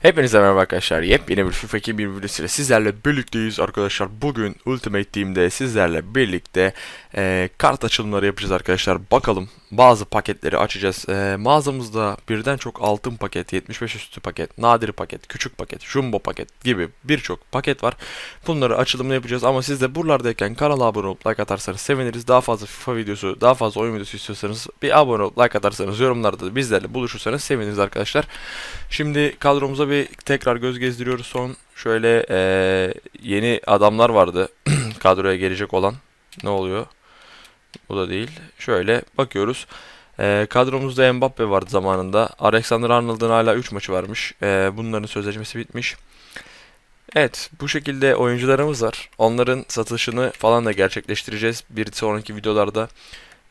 Hepinize merhaba arkadaşlar. Yepyeni bir FIFA 2000 videosuyla sizlerle birlikteyiz arkadaşlar. Bugün Ultimate Team'de sizlerle birlikte e, kart açılımları yapacağız arkadaşlar. Bakalım bazı paketleri açacağız. E, mağazamızda birden çok altın paket, 75 üstü paket, nadir paket, küçük paket, jumbo paket gibi birçok paket var. Bunları açılımını yapacağız ama siz de buralardayken kanala abone olup like atarsanız seviniriz. Daha fazla FIFA videosu, daha fazla oyun videosu istiyorsanız bir abone olup like atarsanız yorumlarda da bizlerle buluşursanız seviniriz arkadaşlar. Şimdi kadromuza bir tekrar göz gezdiriyoruz son. Şöyle eee, yeni adamlar vardı kadroya gelecek olan. Ne oluyor? Bu da değil. Şöyle bakıyoruz. Eee, kadromuzda Mbappe vardı zamanında. Alexander Arnold'un hala 3 maçı varmış. Eee, bunların sözleşmesi bitmiş. Evet, bu şekilde oyuncularımız var. Onların satışını falan da gerçekleştireceğiz bir sonraki videolarda.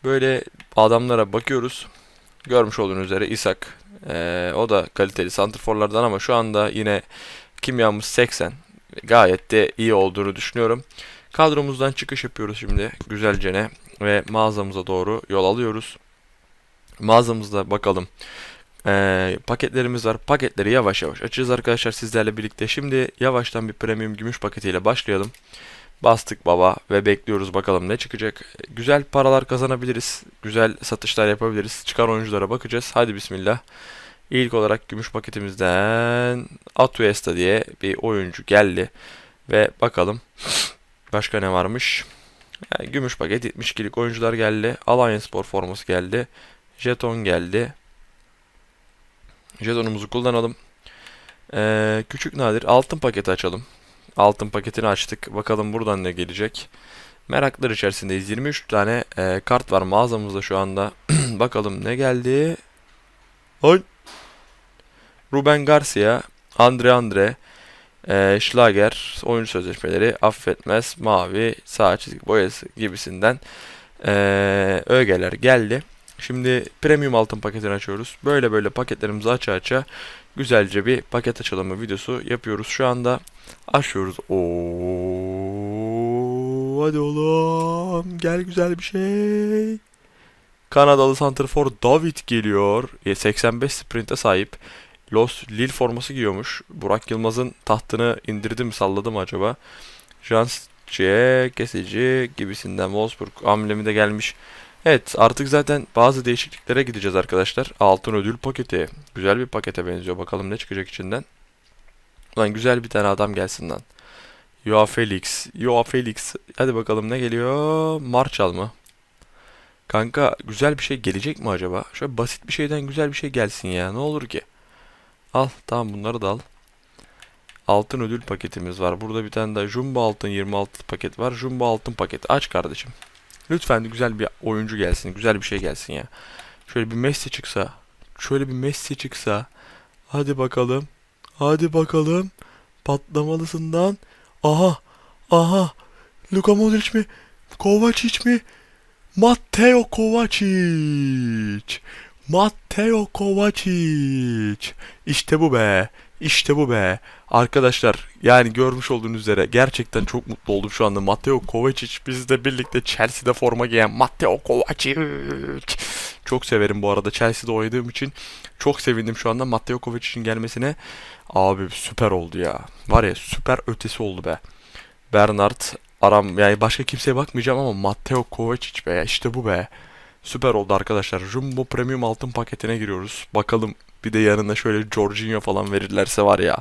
Böyle adamlara bakıyoruz. Görmüş olduğunuz üzere Isak. Ee, o da kaliteli santrforlardan ama şu anda yine kimyamız 80. Gayet de iyi olduğunu düşünüyorum. Kadromuzdan çıkış yapıyoruz şimdi güzelcene ve mağazamıza doğru yol alıyoruz. Mağazamızda bakalım. Ee, paketlerimiz var. Paketleri yavaş yavaş açacağız arkadaşlar sizlerle birlikte. Şimdi yavaştan bir premium gümüş paketiyle başlayalım. Bastık baba ve bekliyoruz bakalım ne çıkacak. Güzel paralar kazanabiliriz. Güzel satışlar yapabiliriz. Çıkan oyunculara bakacağız. Hadi bismillah. İlk olarak gümüş paketimizden Atuesta diye bir oyuncu geldi. Ve bakalım başka ne varmış. Yani gümüş paket 72'lik oyuncular geldi. Alliance Spor forması geldi. Jeton geldi. Jetonumuzu kullanalım. Ee, küçük nadir altın paketi açalım. Altın paketini açtık. Bakalım buradan ne gelecek. Meraklar içerisindeyiz. 23 tane e, kart var mağazamızda şu anda. Bakalım ne geldi. Ay. Ruben Garcia, Andre Andre, e, Schlager, oyuncu sözleşmeleri, affetmez, mavi, sağ çizgi boyası gibisinden e, ögeler geldi. Şimdi premium altın paketini açıyoruz. Böyle böyle paketlerimizi aça aça güzelce bir paket açılımı videosu yapıyoruz şu anda. Açıyoruz. Oo, hadi oğlum. Gel güzel bir şey. Kanadalı santrfor David geliyor. E, 85 sprinte sahip. Los Lille forması giyiyormuş. Burak Yılmaz'ın tahtını indirdi mi salladı mı acaba? Jansce, kesici gibisinden Wolfsburg amblemi de gelmiş. Evet artık zaten bazı değişikliklere gideceğiz arkadaşlar. Altın ödül paketi. Güzel bir pakete benziyor. Bakalım ne çıkacak içinden. Lan güzel bir tane adam gelsin lan. Joao Felix. Joao Felix. Hadi bakalım ne geliyor? Marçal mı? Kanka güzel bir şey gelecek mi acaba? Şöyle basit bir şeyden güzel bir şey gelsin ya. Ne olur ki? Al tamam bunları da al. Altın ödül paketimiz var. Burada bir tane daha Jumbo altın 26 paket var. Jumbo altın paket. Aç kardeşim. Lütfen güzel bir oyuncu gelsin. Güzel bir şey gelsin ya. Şöyle bir Messi çıksa. Şöyle bir Messi çıksa. Hadi bakalım. Hadi bakalım. Patlamalısından. Aha. Aha. Luka Modric mi? Kovacic mi? Matteo Kovacic. Matteo Kovacic. İşte bu be. İşte bu be. Arkadaşlar yani görmüş olduğunuz üzere gerçekten çok mutlu oldum şu anda. Matteo Kovacic bizle birlikte Chelsea'de forma giyen Matteo Kovacic. Çok severim bu arada Chelsea'de oynadığım için. Çok sevindim şu anda Matteo Kovacic'in gelmesine. Abi süper oldu ya. Var ya süper ötesi oldu be. Bernard aram yani başka kimseye bakmayacağım ama Matteo Kovacic be işte bu be. Süper oldu arkadaşlar. Jumbo Premium altın paketine giriyoruz. Bakalım bir de yanına şöyle Jorginho falan verirlerse var ya.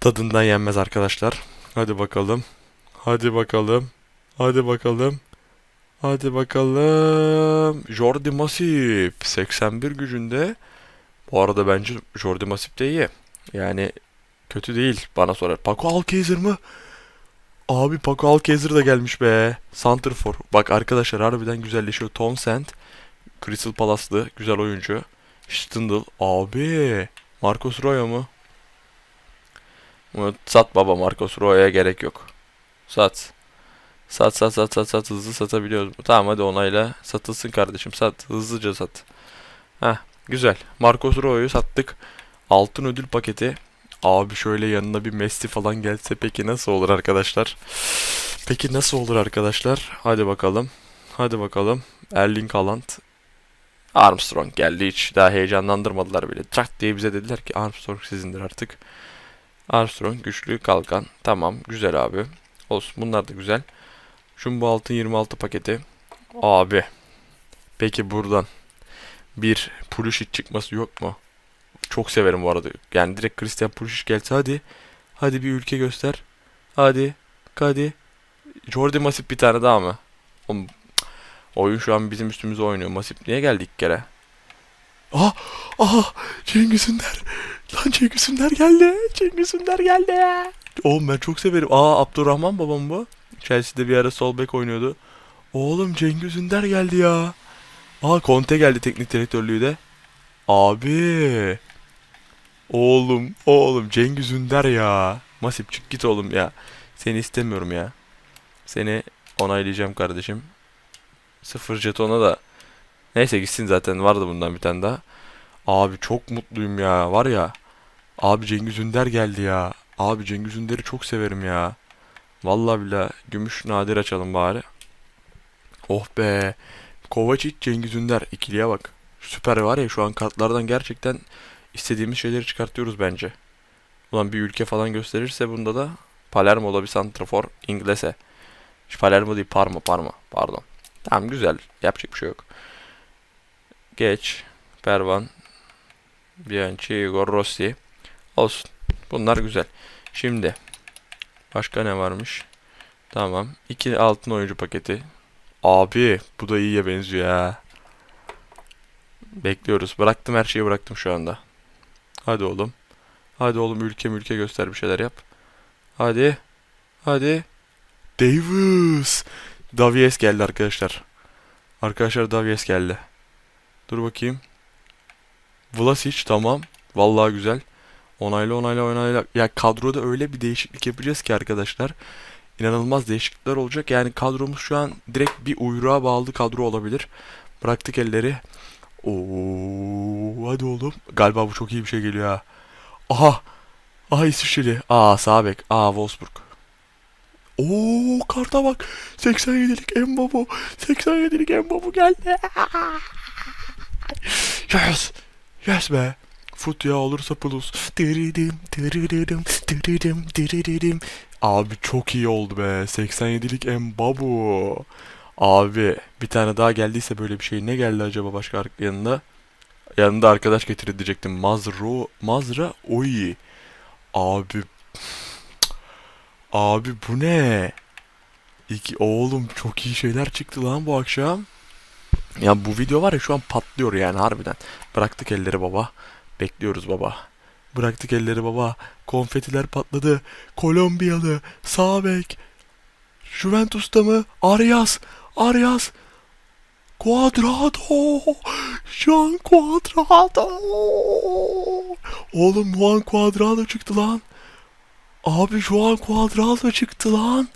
Tadından yenmez arkadaşlar. Hadi bakalım. Hadi bakalım. Hadi bakalım. Hadi bakalım. Jordi Masip 81 gücünde. Bu arada bence Jordi Masip de iyi. Yani kötü değil bana sorar. Paco Alcacer mı? Abi Paco Alcacer da gelmiş be. Santrfor. Bak arkadaşlar harbiden güzelleşiyor. Townsend. Crystal Palace'lı güzel oyuncu. Stindl. Abi. Marcos Royo mu? Bunu sat baba Marcos Royo'ya gerek yok. Sat. Sat sat sat sat sat hızlı satabiliyoruz. Tamam hadi onayla. Satılsın kardeşim sat. Hızlıca sat. Heh güzel. Marcos Royo'yu sattık. Altın ödül paketi. Abi şöyle yanına bir Messi falan gelse peki nasıl olur arkadaşlar? Peki nasıl olur arkadaşlar? Hadi bakalım. Hadi bakalım. Erling Haaland. Armstrong geldi hiç daha heyecanlandırmadılar bile. Trak diye bize dediler ki Armstrong sizindir artık. Armstrong güçlü kalkan. Tamam güzel abi. Olsun bunlar da güzel. Jumbo altın 26 paketi. Abi. Peki buradan bir Pulisic çıkması yok mu? Çok severim bu arada. Yani direkt Christian Pulisic gelse hadi. Hadi bir ülke göster. Hadi. Hadi. Jordi Masip bir tane daha mı? Oğlum, oyun şu an bizim üstümüze oynuyor. Masip niye geldi ilk kere? Ah! Ah! Cengiz Ünder! Lan Cengiz Ünder geldi! Cengiz Ünder geldi! Oğlum ben çok severim. Aa Abdurrahman babam bu. Chelsea'de bir ara sol bek oynuyordu. Oğlum Cengiz Ünder geldi ya. Aa Conte geldi teknik direktörlüğü de. Abi. Oğlum, oğlum Cengiz Ünder ya. Masip çık git oğlum ya. Seni istemiyorum ya. Seni onaylayacağım kardeşim. Sıfır jetona da. Neyse gitsin zaten vardı bundan bir tane daha. Abi çok mutluyum ya. Var ya. Abi Cengiz Ünder geldi ya. Abi Cengiz Ünder'i çok severim ya. Vallahi billahi gümüş nadir açalım bari. Oh be. Kovacic Cengiz Ünder ikiliye bak. Süper var ya şu an kartlardan gerçekten istediğimiz şeyleri çıkartıyoruz bence. Ulan bir ülke falan gösterirse bunda da Palermo'da bir santrafor İngiliz'e. Palermo değil Parma Parma pardon. Tamam güzel yapacak bir şey yok. Geç. Pervan. Bianchi, Igor Rossi. Olsun. Bunlar güzel. Şimdi. Başka ne varmış? Tamam. İki altın oyuncu paketi. Abi bu da iyiye benziyor ya. Bekliyoruz. Bıraktım her şeyi bıraktım şu anda. Hadi oğlum. Hadi oğlum ülke ülke göster bir şeyler yap. Hadi. Hadi. Davis. Davies geldi arkadaşlar. Arkadaşlar Davies geldi. Dur bakayım. Vlasic tamam. Vallahi güzel. Onaylı onaylı onaylı. Ya kadroda öyle bir değişiklik yapacağız ki arkadaşlar. İnanılmaz değişiklikler olacak. Yani kadromuz şu an direkt bir uyruğa bağlı kadro olabilir. Bıraktık elleri. Oo, hadi oğlum. Galiba bu çok iyi bir şey geliyor ha. Aha. Aha İsviçreli. Aa sağ bek. Aa Wolfsburg. Oo karta bak. 87'lik Mbabu. 87'lik Mbabu geldi. Yes. Yes be. Fut ya olursa plus. Diridim, diridim, diridim, diridim. Abi çok iyi oldu be. 87'lik Mbabu. Abi bir tane daha geldiyse böyle bir şey ne geldi acaba başka yanında? Yanında arkadaş getir diyecektim. Mazro, Mazra Oyi. Abi Abi bu ne? İki, oğlum çok iyi şeyler çıktı lan bu akşam. Ya bu video var ya şu an patlıyor yani harbiden. Bıraktık elleri baba. Bekliyoruz baba. Bıraktık elleri baba. Konfetiler patladı. Kolombiyalı. Sağ bek. Juventus'ta mı? Arias. Arias. Cuadrado. Juan Cuadrado. Oğlum Juan Cuadrado çıktı lan. Abi Juan Cuadrado çıktı lan.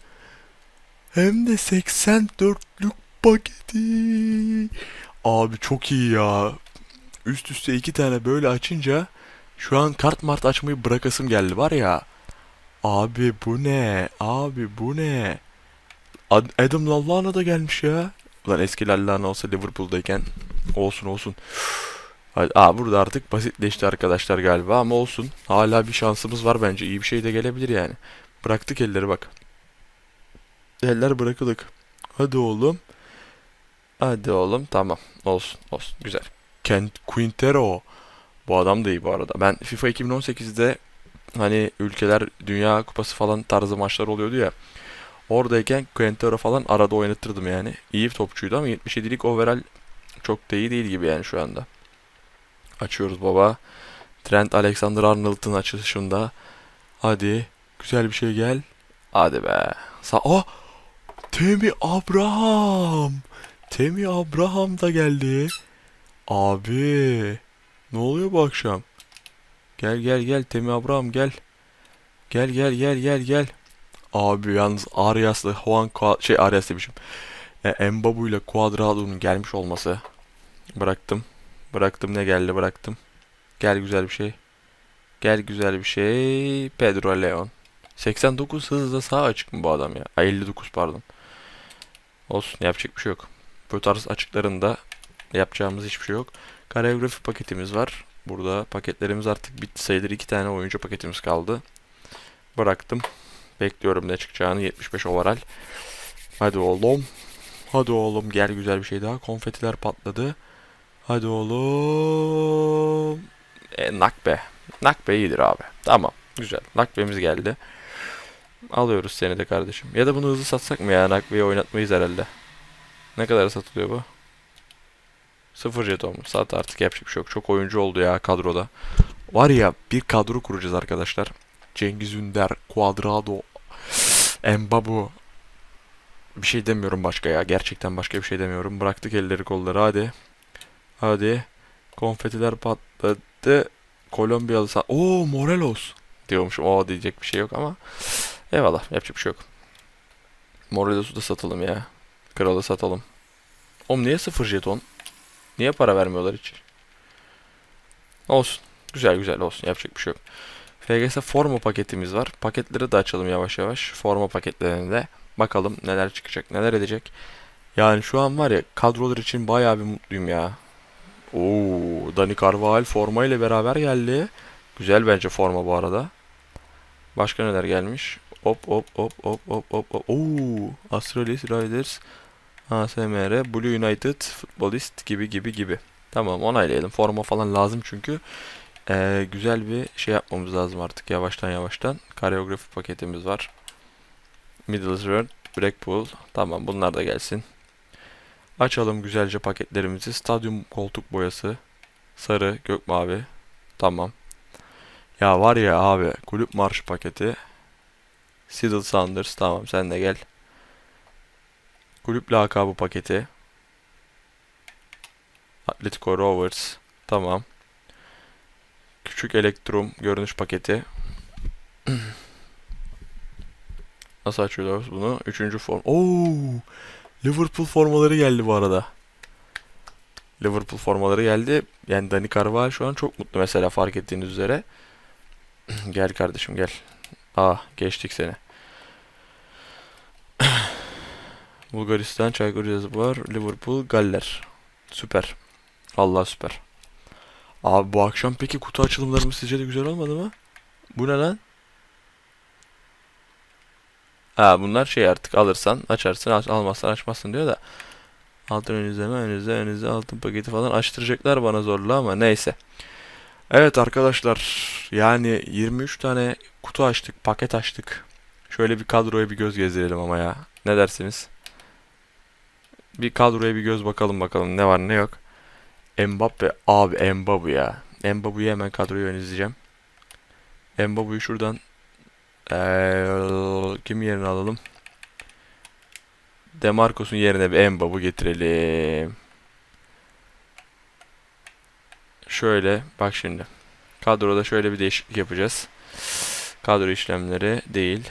Hem de 84'lük paketi. Abi çok iyi ya. Üst üste iki tane böyle açınca şu an kart mart açmayı bırakasım geldi var ya. Abi bu ne? Abi bu ne? Ad- Adam Lallana da gelmiş ya. Ulan eski Lallana olsa Liverpool'dayken olsun olsun. Aa, burada artık basitleşti arkadaşlar galiba ama olsun. Hala bir şansımız var bence. İyi bir şey de gelebilir yani. Bıraktık elleri bak. Eller bırakılık. Hadi oğlum. Hadi oğlum tamam. Olsun olsun güzel. Kent Quintero. Bu adam da iyi bu arada. Ben FIFA 2018'de hani ülkeler Dünya Kupası falan tarzı maçlar oluyordu ya. Oradayken Quintero falan arada oynatırdım yani. İyi topçuydu ama 77'lik overall çok da iyi değil gibi yani şu anda. Açıyoruz baba. Trent Alexander-Arnold'un açılışında. Hadi. Güzel bir şey gel. Hadi be. Sa oh! Temi Abraham. Temi Abraham da geldi. Abi. Ne oluyor bu akşam? Gel gel gel Temi Abraham gel. Gel gel gel gel gel. Abi yalnız Arias'la Juan şey Arias demişim. E, Mbabu ile Cuadrado'nun gelmiş olması. Bıraktım. Bıraktım ne geldi bıraktım. Gel güzel bir şey. Gel güzel bir şey. Pedro Leon. 89 hızla sağ açık mı bu adam ya? Ay 59 pardon. Olsun yapacak bir şey yok. Bu tarz açıklarında Yapacağımız hiçbir şey yok. Koreografi paketimiz var. Burada paketlerimiz artık bitti sayılır. iki tane oyuncu paketimiz kaldı. Bıraktım. Bekliyorum ne çıkacağını. 75 overall. Hadi oğlum. Hadi oğlum gel güzel bir şey daha. Konfetiler patladı. Hadi oğlum. E, nakbe. Nakbe iyidir abi. Tamam. Güzel. Nakbemiz geldi. Alıyoruz seni de kardeşim. Ya da bunu hızlı satsak mı ya? Nakbeyi oynatmayız herhalde. Ne kadar satılıyor bu? Sıfır jeton. Sat artık yapacak bir şey yok. Çok oyuncu oldu ya kadroda. Var ya bir kadro kuracağız arkadaşlar. Cengiz Ünder, Cuadrado, Mbabu. Bir şey demiyorum başka ya. Gerçekten başka bir şey demiyorum. Bıraktık elleri kolları hadi. Hadi. Konfetiler patladı. Kolombiyalı sa... Oo Morelos diyormuşum. O diyecek bir şey yok ama. Eyvallah yapacak bir şey yok. Morelos'u da satalım ya. Kralı satalım. Oğlum niye sıfır jeton? Niye para vermiyorlar hiç? Olsun. Güzel güzel olsun. Yapacak bir şey yok. FGS forma paketimiz var. Paketleri de açalım yavaş yavaş. Forma paketlerinde. Bakalım neler çıkacak, neler edecek. Yani şu an var ya kadrolar için bayağı bir mutluyum ya. Oo, Dani Carvajal forma ile beraber geldi. Güzel bence forma bu arada. Başka neler gelmiş? Hop hop hop hop hop hop hop. Oo, Astralis Riders, ASMR, Blue United, Futbolist gibi gibi gibi. Tamam onaylayalım. Forma falan lazım çünkü. Ee, güzel bir şey yapmamız lazım artık yavaştan yavaştan. Kareografi paketimiz var. Middlesbrough, Blackpool. Tamam bunlar da gelsin. Açalım güzelce paketlerimizi. Stadyum koltuk boyası. Sarı, gök mavi. Tamam. Ya var ya abi kulüp marşı paketi. Seattle Sounders tamam sen de gel. Kulüp lakabı paketi. Atletico Rovers tamam. Küçük elektrum görünüş paketi. Nasıl açıyoruz bunu? Üçüncü form. Oo! Liverpool formaları geldi bu arada. Liverpool formaları geldi. Yani Dani Carvajal şu an çok mutlu mesela fark ettiğiniz üzere. gel kardeşim gel. Aa geçtik seni. Bulgaristan, Çaykur Rizespor, Liverpool, Galler. Süper. Allah süper. Abi bu akşam peki kutu açılımlarımız sizce de güzel olmadı mı? Bu ne lan? Ha bunlar şey artık alırsan açarsın aç, almazsan açmazsın diyor da. Altın ön izleme ön izle ön izle altın paketi falan açtıracaklar bana zorla ama neyse. Evet arkadaşlar yani 23 tane kutu açtık paket açtık. Şöyle bir kadroya bir göz gezdirelim ama ya. Ne dersiniz? Bir kadroya bir göz bakalım bakalım ne var ne yok. Mbappe abi Mbappe ya. Mbappe'yi hemen kadroya ön izleyeceğim. Mbappe'yi şuradan kim yerine alalım? Demarcus'un yerine bir Mbappe'ı getirelim. Şöyle bak şimdi. Kadroda şöyle bir değişiklik yapacağız. Kadro işlemleri değil.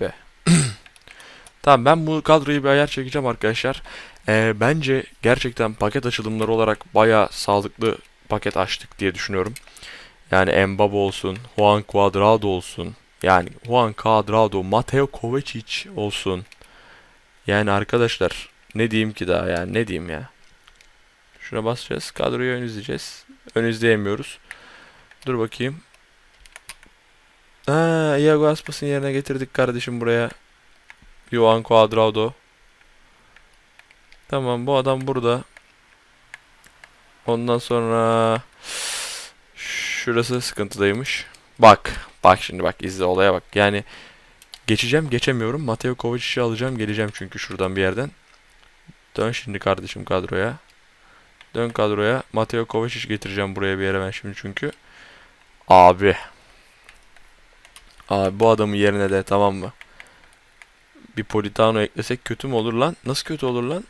Be. tamam ben bu kadroyu bir ayar çekeceğim arkadaşlar. Ee, bence gerçekten paket açılımları olarak baya sağlıklı paket açtık diye düşünüyorum. Yani Mbappe olsun, Juan Cuadrado olsun. Yani Juan Cuadrado, Mateo Kovacic olsun. Yani arkadaşlar ne diyeyim ki daha yani ne diyeyim ya. Şuna basacağız. Kadroyu ön izleyeceğiz. Ön izleyemiyoruz. Dur bakayım. Ha, Iago Aspas'ın yerine getirdik kardeşim buraya. Juan Cuadrado. Tamam bu adam burada. Ondan sonra şurası sıkıntıdaymış. Bak. Bak şimdi bak izle olaya bak. Yani geçeceğim geçemiyorum. Mateo Kovacic'i alacağım geleceğim çünkü şuradan bir yerden. Dön şimdi kardeşim kadroya. Dön kadroya. Mateo Kovacic getireceğim buraya bir yere ben şimdi çünkü. Abi. Abi bu adamın yerine de tamam mı? Bir Politano eklesek kötü mü olur lan? Nasıl kötü olur lan?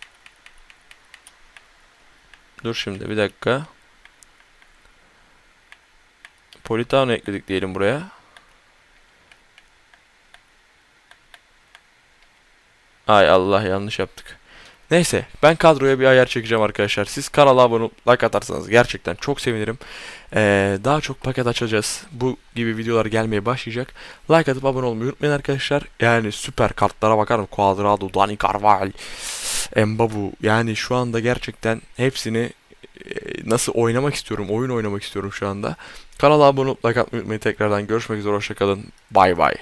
Dur şimdi bir dakika. Politano ekledik diyelim buraya. Ay Allah yanlış yaptık. Neyse ben kadroya bir ayar çekeceğim arkadaşlar. Siz kanala abone olup like atarsanız gerçekten çok sevinirim. Ee, daha çok paket açacağız. Bu gibi videolar gelmeye başlayacak. Like atıp abone olmayı unutmayın arkadaşlar. Yani süper kartlara bakarım. Cuadrado, Dani Carvajal, Mbabu. Yani şu anda gerçekten hepsini e, nasıl oynamak istiyorum, oyun oynamak istiyorum şu anda. Kanala abone olup like atmayı unutmayın. Tekrardan görüşmek üzere, hoşçakalın. Bay bay.